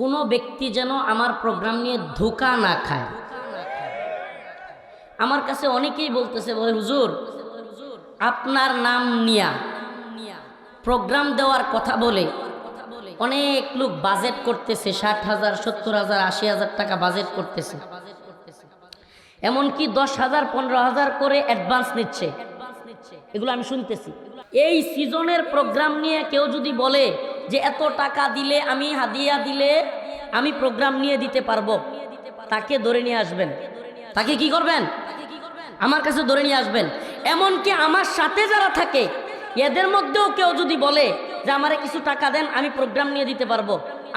কোনো ব্যক্তি যেন আমার প্রোগ্রাম নিয়ে ধোকা না খায়। আমার কাছে অনেকেই বলতেছে বলে হুজুর, আপনার নাম নিয়া প্রোগ্রাম দেওয়ার কথা বলে অনেক লোক বাজেট করতেছে, ষাট হাজার, সত্তর হাজার, আশি হাজার টাকা বাজেট করতেছে। এমনকি দশ হাজার, পনেরো হাজার করে অ্যাডভান্স নিচ্ছে। এগুলো আমি শুনতেছি। এই সিজনের প্রোগ্রাম নিয়ে কেউ যদি বলে যে এত টাকা দিলে আমি হাদিয়া দিলে আমি প্রোগ্রাম নিয়ে দিতে পারব, তাকে ধরে নিয়ে আসবেন। তাকে কি করবেন? আমার কাছে ধরে নিয়ে আসবেন। এমনকি আমার সাথে যারা থাকে, এদের মধ্যেও কেউ যদি বলে যে আমারে কিছু টাকা দেন, আমি প্রোগ্রাম নিয়ে দিতে পারব,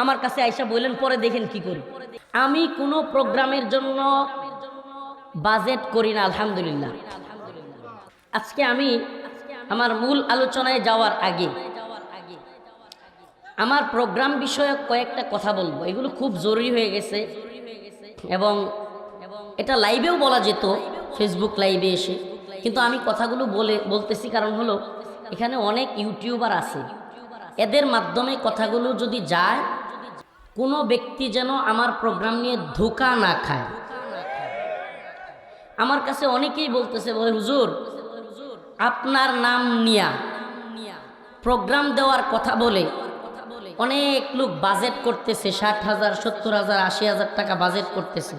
আমার কাছে আইসা বললেন, পরে দেখেন কি করি। আমি কোনো প্রোগ্রামের জন্য বাজেট করি না, আলহামদুলিল্লাহ। আজকে আমি আমার মূল আলোচনায় যাওয়ার আগে, আমার প্রোগ্রাম বিষয়ক কয়েকটা কথা বলব। এগুলো খুব জরুরি হয়ে গেছে এবং এটা লাইভেও বলা যেত ফেসবুক লাইভে এসে। কিন্তু আমি কথাগুলো বলে, বলতেছি কারণ হলো, এখানে অনেক ইউটিউবার আছে। এদের মাধ্যমে কথাগুলো যদি যায়, কোনো ব্যক্তি যেন আমার প্রোগ্রাম নিয়ে ধোকা না খায়। আমার কাছে অনেকেই বলতেছে বলে হুজুর আপনার নাম নিয়া প্রোগ্রাম দেওয়ার কথা বলে অনেক লোক বাজেট করতেছে, ষাট হাজার, সত্তর হাজার, আশি হাজার টাকা বাজেট করতেছে।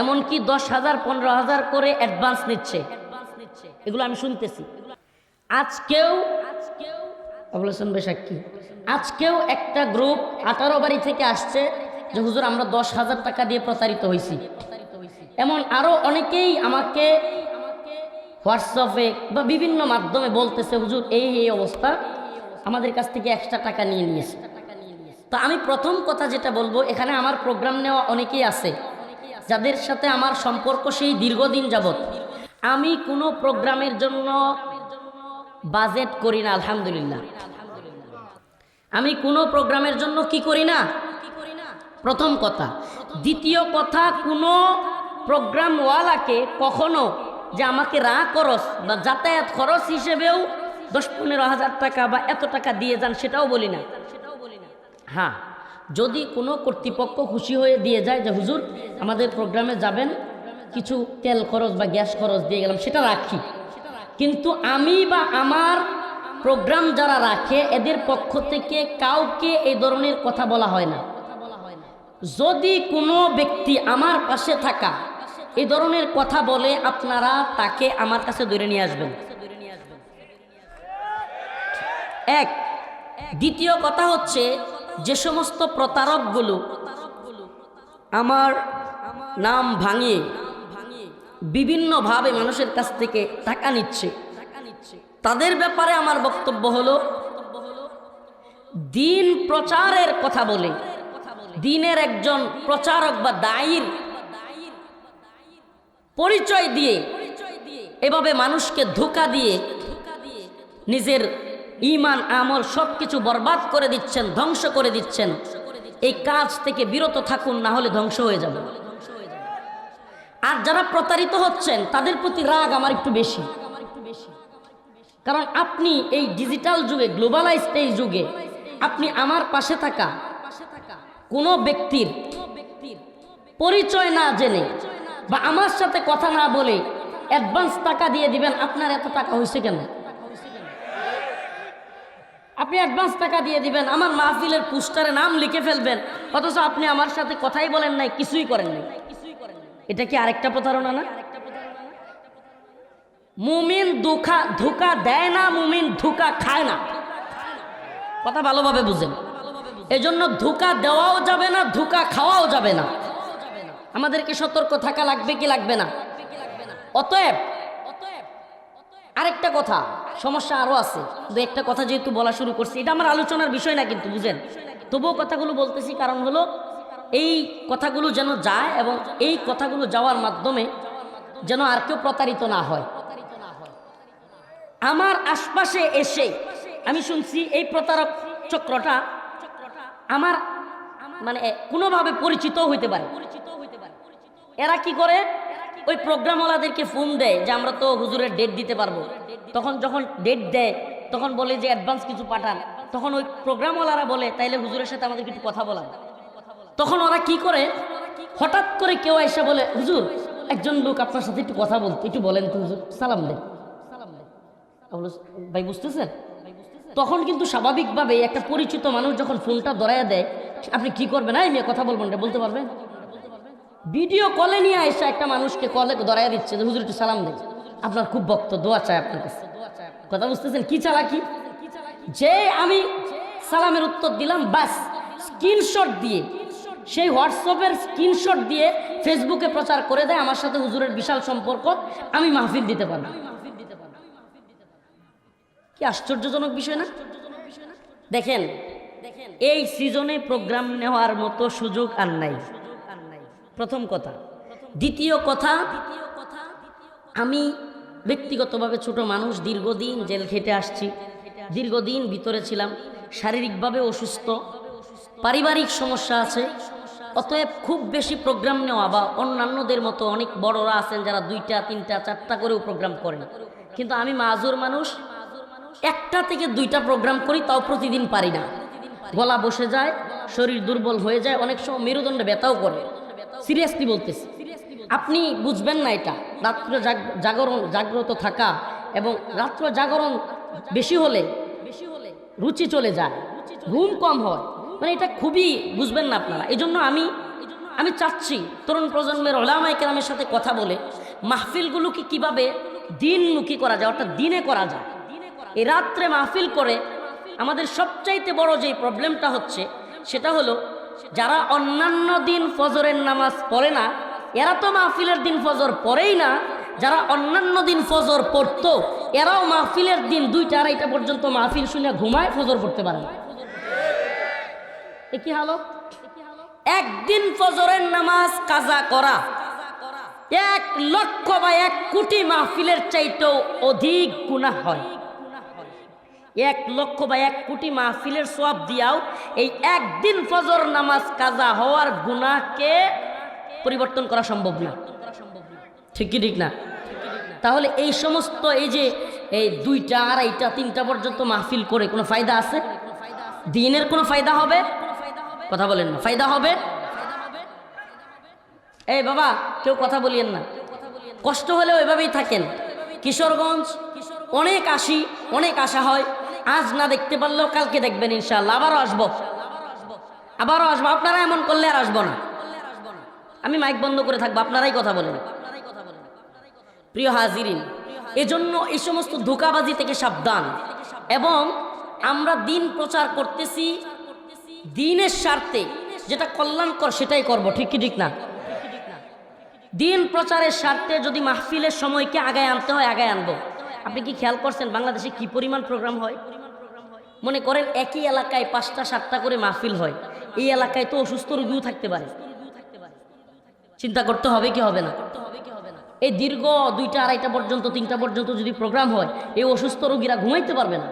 এমনকি দশ হাজার, পনেরো হাজার করে অ্যাডভান্স নিচ্ছে। এগুলো আমি শুনতেছি। আজকেও বলেছেন বেশাক্ষী আজকেও একটা গ্রুপ আঠারো বাড়ি থেকে আসছে যে, হুজুর, আমরা দশ হাজার টাকা দিয়ে প্রতারিত হয়েছি এমন আরও অনেকেই আমাকে হোয়াটসঅ্যাপে বা বিভিন্ন মাধ্যমে বলতেছে, হুজুর, এই এই অবস্থা। আমাদের কাছ থেকে এক্সট্রা টাকা নিয়ে নিয়েছে। তো আমি প্রথম কথা যেটা বলব, এখানে আমার প্রোগ্রাম নেওয়া অনেকেই আছে, যাদের সাথে আমার সম্পর্ক সেই দীর্ঘদিন যাবৎ। আমি কোনো প্রোগ্রামের জন্য বাজেট করি না, আলহামদুলিল্লাহ। আমি কোনো প্রোগ্রামের জন্য কি করি না? প্রথম কথা। দ্বিতীয় কথা, কোনো প্রোগ্রামওয়ালাকে কখনো যে আমাকে রা খরচ বা যাতায়াত খরচ হিসেবেও দশ পনেরো হাজার টাকা বা এত টাকা দিয়ে যান সেটাও বলি না। হ্যাঁ যদি কোনো কর্তৃপক্ষ খুশি হয়ে দিয়ে যায় যে, হুজুর, আমাদের প্রোগ্রামে যাবেন, কিছু তেল খরচ বা গ্যাস খরচ দিয়ে গেলাম, সেটা রাখি। কিন্তু আমি বা আমার প্রোগ্রাম যারা রাখে, এদের পক্ষ থেকে কাউকে এই ধরনের কথা বলা হয় না। যদি কোনো ব্যক্তি আমার পাশে থাকা এই ধরনের কথা বলে আপনারা তাকে আমার কাছে ধরে নিয়ে আসবেন। এক, দ্বিতীয় কথা হচ্ছে যে সমস্ত প্রতারকগুলো আমার নাম ভাঙিয়ে বিভিন্নভাবে মানুষের কাছ থেকে টাকা নিচ্ছে। তাদের ব্যাপারে আমার বক্তব্য হলো, দিন প্রচারের কথা বলে, দিনের একজন প্রচারক বা দায়ীর পরিচয় দিয়ে, এভাবে মানুষকে ধোকা দিয়ে, নিজের ইমান, আমল সব কিছু বরবাদ করে দিচ্ছেন, ধ্বংস করে দিচ্ছেন। এই কাজ থেকে বিরত থাকুন, না হলে ধ্বংস হয়ে যাবে। আর যারা প্রতারিত হচ্ছেন, তাদের প্রতি রাগ আমার একটু বেশি। কারণ আপনি এই ডিজিটাল যুগে, গ্লোবালাইজড এই যুগে, আপনি আমার পাশে থাকা কোনো ব্যক্তির পরিচয় না জেনে বা আমার সাথে কথা না বলে অ্যাডভান্স টাকা দিয়ে দিবেন, আপনার এত টাকা হয়েছে কেন? আপনি অ্যাডভান্স টাকা দিয়ে দিবেন, আমার মাহফিলের পোস্টারে নাম লিখে ফেলবেন, অথচ আপনি আমার সাথে কথাই বলেন নাই, কিছুই করেন নাই। এটা কি আরেকটা প্রতারণা না? মুমিন ধোকা ধোকা দেয় না, মুমিন ধোকা খায় না। কথা ভালোভাবে বুঝেন। এজন্য ধোকা দেওয়াও যাবে না, ধোকা খাওয়াও যাবে না। আমাদেরকে সতর্ক থাকা লাগবে কি লাগবে না? অতএব, আরেকটা কথা, সমস্যা আরও আছে। দু একটা কথা যেহেতু বলা শুরু করছি, এটা আমার আলোচনার বিষয় না কিন্তু, বুঝেন? তবুও কথাগুলো বলতেছি, কারণ হলো এই কথাগুলো যেন যায় এবং এই কথাগুলো যাওয়ার মাধ্যমে যেন আর কেউ প্রতারিত না হয়। আমার আশপাশে এসে আমি শুনছি এই প্রতারক চক্রটা আমার মানে কোনোভাবে পরিচিত হইতে পারে। এরা কি করে? ওই প্রোগ্রামওয়ালাদেরকে ফোন দেয় যে আমরা তো হুজুরের ডেট দিতে পারব। তখন যখন ডেট দেয়, তখন বলে যে অ্যাডভান্স কিছু পাঠান। তখন ওই প্রোগ্রামওয়ালারা বলে, তাইলে হুজুরের সাথে আমাদের একটু কথা বলা তখন ওরা কি করে? হঠাৎ করে কেউ এসে বলে, হুজুর, একজন লোক আপনার সাথে একটু কথা বলতে একটু বলেন তো হুজুর, সালাম দেন আমি ভাই, বুঝতেছেন? তখন কিন্তু স্বাভাবিকভাবে একটা পরিচিত মানুষ যখন ফোনটা ধরাইয়া দেয়, আপনি কি করবেন? মেয়ে, কথা বলবেন বলতে পারবেন? ভিডিও কলে নিয়ে এসে একটা মানুষকে কলে ধরাইয়া দিচ্ছে যে, হুজুর, একটু সালাম দেন। আপনার খুব ভক্ত দোয়া চায় আপনার কাছে। কথা বুঝতেছেন? কি চালাকি? যে আমি সালামের উত্তর দিলাম, বাস, স্ক্রিনশট দিয়ে। সেই হোয়াটসঅ্যাপের স্ক্রিনশট দিয়ে ফেসবুকে প্রচার করে দেয়, আমার সাথে হুজুরের বিশাল সম্পর্ক, আমি মাহফিল দিতে পারব। কি আশ্চর্যজনক বিষয় না? দেখেন, এই সিজনে প্রোগ্রাম নেওয়ার মতো সুযোগ আর নাই। প্রথম কথা। দ্বিতীয় কথা, আমি ব্যক্তিগতভাবে ছোট মানুষ, দীর্ঘদিন জেল খেটে আসছি। দীর্ঘদিন ভিতরে ছিলাম, শারীরিকভাবে অসুস্থ, পারিবারিক সমস্যা আছে। অতএব খুব বেশি প্রোগ্রাম নেওয়া বা অন্যান্যদের মতো অনেক বড়রা আছেন যারা দুইটা, তিনটা, চারটা করেও প্রোগ্রাম করেন। কিন্তু আমি মাজুর মানুষ, একটা থেকে দুইটা প্রোগ্রাম করি, তাও প্রতিদিন পারি না। গলা বসে যায়, শরীর দুর্বল হয়ে যায়, অনেক সময় মেরুদণ্ডে ব্যথাও করে। সিরিয়াসলি বলতেছি। আপনি বুঝবেন না এটা। রাত্র জাগরণ, জাগ্রত থাকা এবং রাত্র জাগরণ বেশি হলে বেশি হলে রুচি চলে যায়। ঘুম কম হয়। মানে এটা খুবই বুঝবেন না আপনারা। এই জন্য আমি আমি চাচ্ছি তরুণ প্রজন্মের ওলামাই কেরামের সাথে কথা বলে মাহফিলগুলোকে কীভাবে দিনমুখী করা যায়, অর্থাৎ দিনে করা যায়। এই রাত্রে মাহফিল করে আমাদের সবচাইতে বড় যে প্রবলেমটা হচ্ছে, সেটা হলো যারা অন্যান্য দিন ফজরের নামাজ পড়ে না, এরা তো মাহফিলের দিন ফজর পড়েই না। যারা অন্যান্য দিন ফজর পড়তো, এরাও মাহফিলের দিন দুইটা আড়াইটা পর্যন্ত মাহফিল শুনে ঘুমায়, ফজর পড়তে পারে না। কি হালত? একদিন ফজরের নামাজ কাজা করা, এক লক্ষ বা এক কোটি মাহফিলের চাইতেও অধিক গুনাহ হয়। এক লক্ষ বা এক কোটি মাহফিলের সব দিয়াও এই একদিন ফজর নামাজ কাজা হওয়ার গুনাহকে পরিবর্তন করা সম্ভব না। ঠিক কি ঠিক না? তাহলে এই সমস্ত এই যে এই দুইটা, আড়াইটা, তিনটা পর্যন্ত মাহফিল করে কোনো ফায়দা আছে? দিনের কোনো ফায়দা হবে? কথা বলেন না। ফায়দা হবে? এই বাবা, কেউ কথা বলিয়েন না। কষ্ট হলেও ওইভাবেই থাকেন। কিশোরগঞ্জ অনেক আসি অনেক আশা হয়। আজ না দেখতে পারলেও কালকে দেখবেন ইনশাল্লাহ আবারও আসব। আবারও আসব। আপনারা এমন করলে আর আসব না। আমি মাইক বন্ধ করে থাকব, আপনারাই কথা বলেন। প্রিয় হাজিরিন, এজন্য এই সমস্ত ধোকাবাজি থেকে সাবধান। এবং আমরা দিন প্রচার করতেছি, দিনের স্বার্থে। যেটা কল্যাণকর, সেটাই করব। ঠিক কি, ঠিক না? দিন প্রচারের স্বার্থে যদি মাহফিলের সময়কে আগায় আনতে হয়, আগায় আনব। আপনি কি খেয়াল করছেন বাংলাদেশে কি পরিমাণ প্রোগ্রাম হয়? মনে করেন একই এলাকায় পাঁচটা, সাতটা করে মাহফিল হয়। এই এলাকায় তো অসুস্থ রোগীও থাকতে পারে। চিন্তা করতে হবে কি হবে না? এই দীর্ঘ দুইটা, আড়াইটা পর্যন্ত, তিনটা পর্যন্ত যদি প্রোগ্রাম হয়, এই অসুস্থ রোগীরা ঘুমাইতে পারবে না।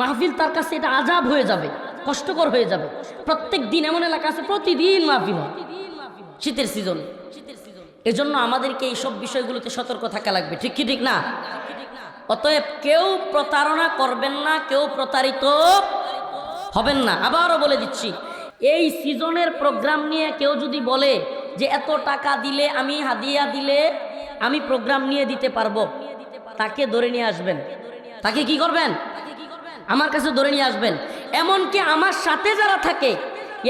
মাহফিল তার কাছে এটা আজাব হয়ে যাবে, কষ্টকর হয়ে যাবে। প্রত্যেক দিন এমন এলাকা আছে, প্রতিদিন মাহফিল হয়। শীতের সিজন এজন্য আমাদেরকে এই সব বিষয়গুলোতে সতর্ক থাকা লাগবে। ঠিক কি, ঠিক না? অতএব কেউ প্রতারণা করবেন না, কেউ প্রতারিত হবেন না। আবারও বলে দিচ্ছি, এই সিজনের প্রোগ্রাম নিয়ে কেউ যদি বলে যে এত টাকা দিলে আমি হাদিয়া দিলে আমি প্রোগ্রাম নিয়ে দিতে পারব, তাকে ধরে নিয়ে আসবেন। তাকে কি করবেন? আমার কাছে ধরে নিয়ে আসবেন। এমনকি আমার সাথে যারা থাকে,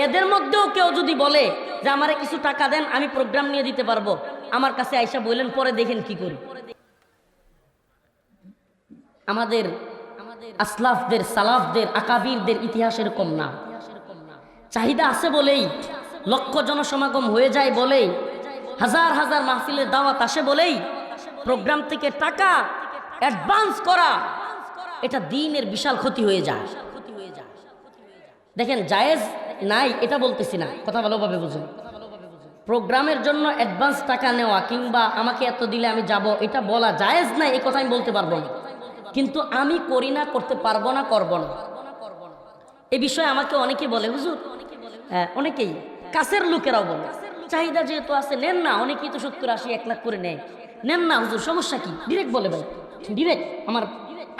এদের মধ্যেও কেউ যদি বলে যে আমারে কিছু টাকা দেন, আমি প্রোগ্রাম নিয়ে দিতে পারব, আমার কাছে আইসা বললেন, পরে দেখেন কি করি। আমাদের আসলাফদের, সালাফদের, আকাবিরদের ইতিহাস এরকম না চাহিদা আছে বলেই, লক্ষ জনসমাগম হয়ে যায় বলেই, হাজার হাজার মাহফিলের দাওয়াত আসে বলেই, প্রোগ্রাম থেকে টাকা অ্যাডভান্স করা, এটা দিনের বিশাল ক্ষতি হয়ে যায়। দেখেন, জায়েজ নাই, এটা বলতেছি না, কথা ভালোভাবে বুঝুন। প্রোগ্রামের জন্য অ্যাডভান্স টাকা নেওয়া কিংবা আমাকে এত দিলে আমি যাব, এটা বলা জায়েজ নাই এই কথা আমি বলতে পারব না। কিন্তু আমি করি না, করতে পারব না, করব না। এ বিষয়ে আমাকে অনেকে বলে, হুজুর হ্যাঁ অনেকেই, কাছের লোকেরাও বলে, চাহিদা যেহেতু আছে, নেন না, অনেকেই তো সত্তর আশি, এক লাখ করে নেয়। নেন না, হুজুর, সমস্যা কি? ডিরেক্ট বলে ভাই ডিরেক্ট আমার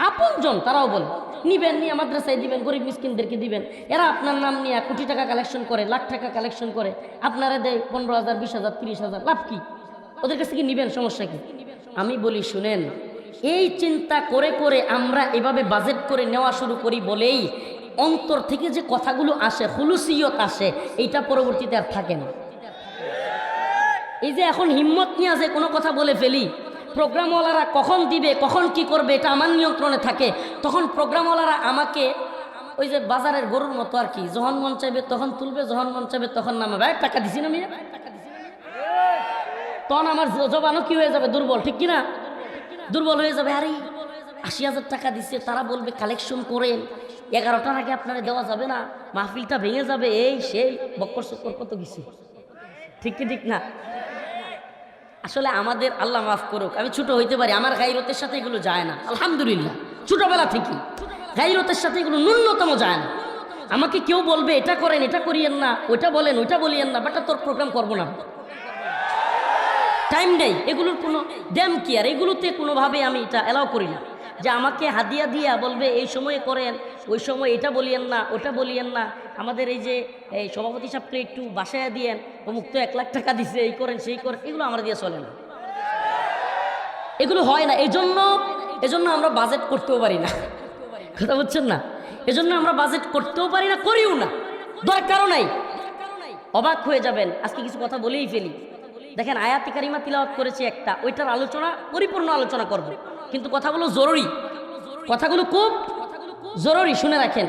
আপনজন, তারাও বলে, নিবেন, নিয়ে মাদ্রাসায় দিবেন, গরিব মিসকিনদেরকে দিবেন। এরা আপনার নাম নিয়ে কোটি টাকা কালেকশন করে, লাখ টাকা কালেকশন করে, আপনারা দেয় পনেরো হাজার, বিশ হাজার, তিরিশ হাজার, লাভ কি? ওদের কাছ থেকে নিবেন, সমস্যা কি? আমি বলি, শুনেন এই চিন্তা করে করে আমরা এভাবে বাজেট করে নেওয়া শুরু করি বলেই অন্তর থেকে যে কথাগুলো আসে হুলুসিয়ত আসে এইটা পরবর্তীতে আর থাকে না। এই যে এখন হিম্মত নিয়ে যে কোনো কথা বলে ফেলি প্রোগ্রামওয়ালারা কখন দিবে কখন কি করবে এটা আমার নিয়ন্ত্রণে থাকে। তখন প্রোগ্রামওয়ালারা আমাকে ওই যে বাজারের গরুর মতো আর কি যখন মন চাইবে তখন তুলবে যখন মন চাইবে তখন নামাবে। "এই, টাকা দিছি না মিয়া। তখন আমার জবানও কি হয়ে যাবে দুর্বল ঠিক কিনা? দুর্বল হয়ে যাবে, আরে। আশি হাজার টাকা দিচ্ছে তারা বলবে কালেকশন করেন। এগারোটার আগে আপনারা দেওয়া যাবে না, মাহফিলটা ভেঙে যাবে, এই সেই, বক্কর চক্কর কত কিছু? ঠিক কি ঠিক না? আসলে আমাদের আল্লাহ মাফ করুক, আমি ছোট হইতে পারি, আমার গাইরতের সাথে এগুলো যায় না, আলহামদুলিল্লাহ। ছোটবেলা থেকে, গাইরতের সাথে এগুলো ন্যূনতম যায় না। আমাকে কেউ বলবে, এটা করেন, এটা করিয়েন না, ওইটা বলেন, ওইটা বলিয়েন না বাটা তোর প্রোগ্রাম করব না। টাইম নেই। এগুলোর কোনো ড্যাম কি আর এগুলোতে কোনোভাবে আমি এটা অ্যালাউ করি না। যে আমাকে হাদিয়া দিয়া বলবে, এই সময়ে করেন, ওই সময় এটা বলিয়েন না, ওটা বলিয়েন না। আমাদের এই যে, এই সভাপতি সাহেবকে একটু বাসায় দিয়েন, অমুক তো এক লাখ টাকা দিছে, এই করেন, সেই করেন। এগুলো আমরা দিয়ে চলে না। এগুলো হয় না। এই জন্য এজন্য আমরা বাজেট করতেও পারি না। কথা বুঝছেন না? এজন্য আমরা বাজেট করতেও পারি না, করিও না। দরকারও নাই। অবাক হয়ে যাবেন। আজকে কিছু কথা বলেই ফেলি। দেখেন, আয়াতি কারিমা তিলাওয়াত করেছে একটা, ওইটার আলোচনা, পরিপূর্ণ আলোচনা করব। কিন্তু কথাগুলো জরুরি। কথাগুলো খুব জরুরি, শুনে রাখেন।